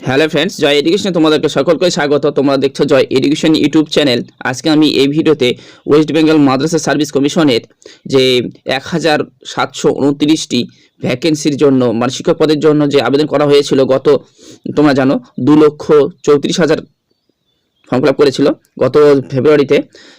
Hello friends, জয় এডুকেশনে তোমাদেরকে সকলকে স্বাগত। তোমরা দেখছ জয় এডুকেশন ইউটিউব চ্যানেল। আজকে আমি এই ভিডিওতে ওয়েস্ট বেঙ্গল মাদ্রাসা সার্ভিস কমিশনের যে এক হাজার সাতশো উনত্রিশটি ভ্যাকেন্সির জন্য মানে শিক্ষক পদের জন্য যে আবেদন করা হয়েছিল, গত, তোমরা জানো, দু লক্ষ চৌত্রিশ হাজার ফর্ম ফিল করেছিল গত ফেব্রুয়ারিতে।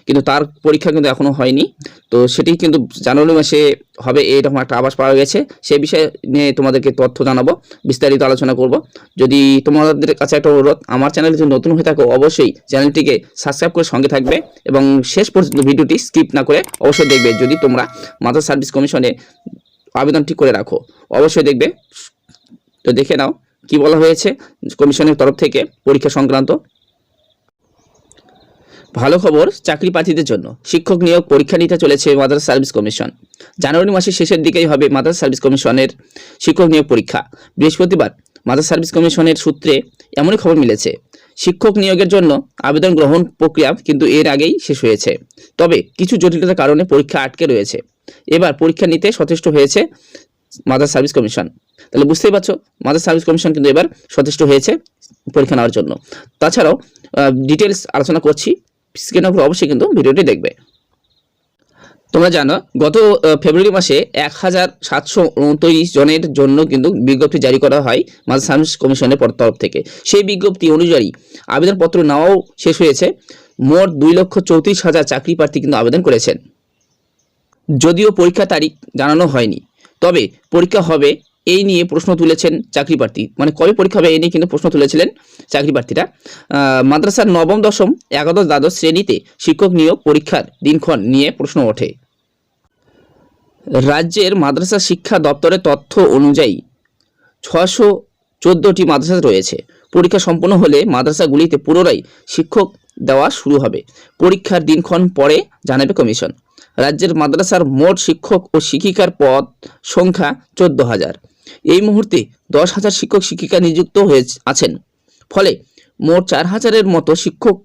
কিন্তু তার পরীক্ষা কিন্তু এখনও হয়নি। তো সেটি কিন্তু জানুয়ারি মাসে হবে এইরকম একটা আবাস পাওয়া গেছে। সেই বিষয়ে নিয়ে তোমাদেরকে তথ্য জানাব, বিস্তারিত আলোচনা করব। যদি তোমাদের কাছে একটা অনুরোধ, আমার চ্যানেল যদি নতুন হয়ে থাকো, অবশ্যই চ্যানেলটিকে সাবস্ক্রাইব করে সঙ্গে থাকবে এবং শেষ পর্যন্ত ভিডিওটি স্কিপ না করে অবশ্যই দেখবে। যদি তোমরা মাদার সার্ভিস কমিশনে আবেদন ঠিক করে রাখো, অবশ্যই দেখবে। তো দেখে নাও কি বলা হয়েছে কমিশনের তরফ থেকে পরীক্ষা সংক্রান্ত। ভালো খবর চাকরি প্রার্থীদের জন্য। শিক্ষক নিয়োগ পরীক্ষা নিতে চলেছে মাদ্রাসা সার্ভিস কমিশন। জানুয়ারি মাসের শেষের দিকেই হবে মাদ্রাসা সার্ভিস কমিশনের শিক্ষক নিয়োগ পরীক্ষা। বৃহস্পতিবার মাদ্রাসা সার্ভিস কমিশনের সূত্রে এমনই খবর মিলেছে। শিক্ষক নিয়োগের জন্য আবেদন গ্রহণ প্রক্রিয়া কিন্তু এর আগেই শেষ হয়েছে। তবে কিছু জটিলতার কারণে পরীক্ষা আটকে রয়েছে। এবার পরীক্ষা নিতে সচেষ্ট হয়েছে মাদ্রাসা সার্ভিস কমিশন। তাহলে বুঝতেই পারছ, মাদ্রাসা সার্ভিস কমিশন কিন্তু এবার সচেষ্ট হয়েছে পরীক্ষা নেওয়ার জন্য। তাছাড়াও ডিটেলস আলোচনা করছি। স্ক্রিনের উপর অবশ্যই কিন্তু ভিডিওটি দেখবে। তোমরা জানো, গত ফেব্রুয়ারি মাসে এক হাজার সাতশো উনত্রিশ জনের জন্য কিন্তু বিজ্ঞপ্তি জারি করা হয় মাদ্রাসা সার্ভিস কমিশনের তরফ থেকে। সেই বিজ্ঞপ্তি অনুযায়ী আবেদনপত্র নেওয়াও শেষ হয়েছে। মোট দুই লক্ষ চৌত্রিশ হাজার চাকরি প্রার্থী কিন্তু আবেদন করেছেন। যদিও পরীক্ষা তারিখ জানানো হয়নি, তবে পরীক্ষা হবে এই নিয়ে প্রশ্ন তুলেছেন চাকরি প্রার্থী। মানে কবে পরীক্ষা হবে এই নিয়ে কিন্তু প্রশ্ন তুলেছিলেন চাকরি প্রার্থীরা। মাদ্রাসার নবম, দশম, একাদশ, দ্বাদশ শ্রেণীতে শিক্ষক নিয়োগ পরীক্ষার দিনক্ষণ নিয়ে প্রশ্ন ওঠে। রাজ্যের মাদ্রাসা শিক্ষা দপ্তরের তথ্য অনুযায়ী ছশো চোদ্দোটি মাদ্রাসা রয়েছে। পরীক্ষা সম্পন্ন হলে মাদ্রাসাগুলিতে পুনরায় শিক্ষক দেওয়া শুরু হবে। পরীক্ষার দিনক্ষণ পরে জানাবে কমিশন। রাজ্যের মাদ্রাসার মোট শিক্ষক ও শিক্ষিকার পদ সংখ্যা চোদ্দ হাজার। এই মুহূর্তে দশ হাজার শিক্ষক শিক্ষিকা নিযুক্ত হয়ে আছেন। ফলে মোট চার হাজারের মতো শিক্ষক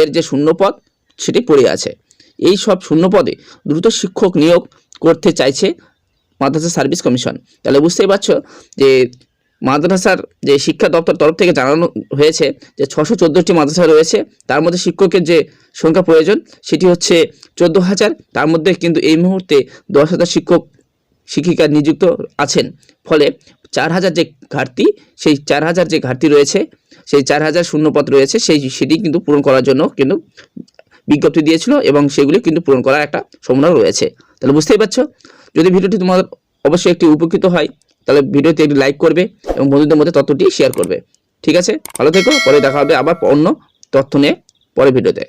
এর যে শূন্য পদ সেটি পড়ে আছে। এই সব শূন্য পদে দ্রুত শিক্ষক নিয়োগ করতে চাইছে মাদ্রাসা সার্ভিস কমিশন। তাহলে বুঝতেই পারছ যে মাদ্রাসার যে শিক্ষা দপ্তর তরফ থেকে জানানো হয়েছে যে ছশো চোদ্দোটি মাদ্রাসা রয়েছে, তার মধ্যে শিক্ষকের যে সংখ্যা প্রয়োজন সেটি হচ্ছে চোদ্দ হাজার। তার মধ্যে কিন্তু এই মুহূর্তে দশ হাজার শিক্ষক, শিক্ষিকা নিযুক্ত আছেন। ফলে চার হাজার যে ঘাটতি, সেই চার হাজার যে ঘাটতি রয়েছে, সেই চার হাজার শূন্যপদ রয়েছে, সেই সেটি কিন্তু পূরণ করার জন্য কিন্তু বিজ্ঞপ্তি দিয়েছিল এবং সেগুলি কিন্তু পূরণ করার একটা সম্ভাবনা রয়েছে। তাহলে বুঝতেই পারছ? যদি ভিডিওটি তোমার অবশ্যই একটি উপকৃত হয় তাহলে ভিডিওতে একটি লাইক করবে এবং বন্ধুদের মধ্যে তথ্যটি শেয়ার করবে। ঠিক আছে? ভালো থেকো, পরে দেখা হবে আবার অন্য তথ্য নিয়ে পরে ভিডিওতে।